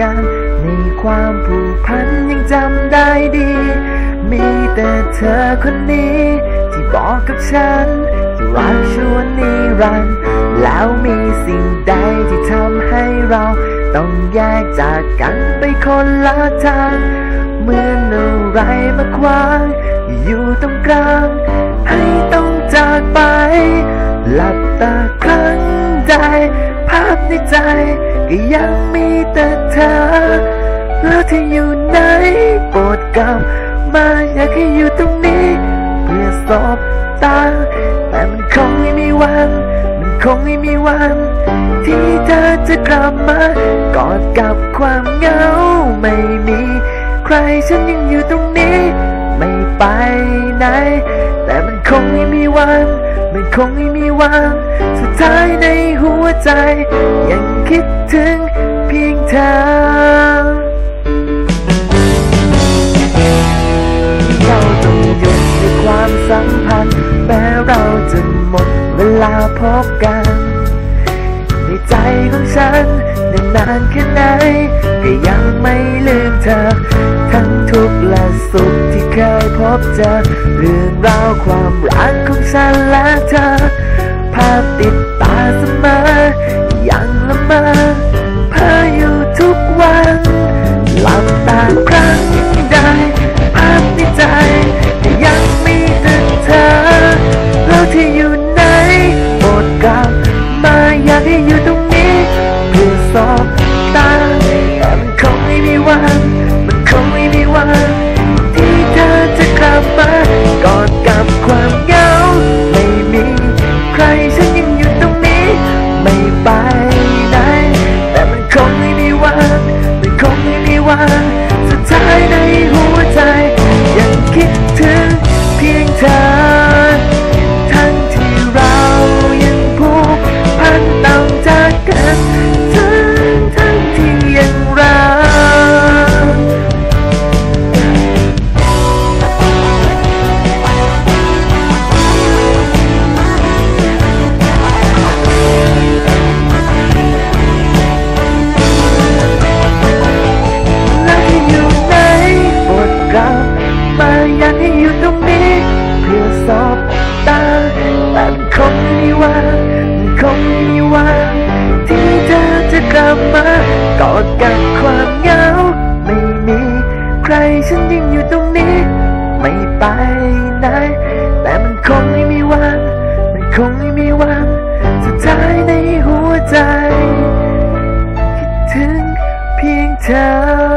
กันในความผูกพันยังจำได้ดี มีแต่เธอคนนี้ ที่บอกกับฉันจะรักชวนนิรันดร์แล้วมีสิ่งใดที่ทำให้เรา ต้องแยกจากกันไปคนละทางเหมือนอะไรมาขวางอยู่ตรงกลาง ให้ต้องจากไปหลับตา ภาพในใจ ก็ยังมีแต่เธอ แล้วเธออยู่ไหนโปรดกลับมาอยากให้อยู่ตรงนี้ เพื่อสบตา แต่มันคงไม่มีวัน มันคงไม่มีวัน ที่เธอจะกลับมากอดกับความเหงาไม่มี ใครฉันยังอยู่ตรงนี้ ไม่ไปไหน แต่มันคงไม่มีวัน มันคงไม่มีวัน สุดท้ายในหัว ใจ ยังคิดถึงเพียงเธอเราต้องหยุดในความสัมพันธ์แม้เราจะหมดเวลาพบกัน ในใจของฉันนานๆแค่ไหน ก็ยังไม่ลืมเธอ ทั้งทุกข์และสุขที่เคยพบเจอเรื่องราวความรักของฉันและเธอ สอบตาแต่มันคงไม่มีวัน มันคงไม่มีวัน ที่เธอจะกลับมากอดกับความเหงาไม่มี ใครฉันยังอยู่ตรงนี้ ไม่ไปไหนแต่มันคงไม่มีวัน มันคงไม่มีวัน สุดท้ายในหัวใจ ยังคิดถึงเพียงเธอ มันมันคงไม่มีวันที่เธอจะกลับมากอดกับความเหงา ไม่มีใครฉันยังอยู่ตรงนี้ ไม่ไปไหนแต่มันคงไม่มีวัน มันคงไม่มีวัน สุดท้ายในหัวใจ คิดถึงเพียงเธอ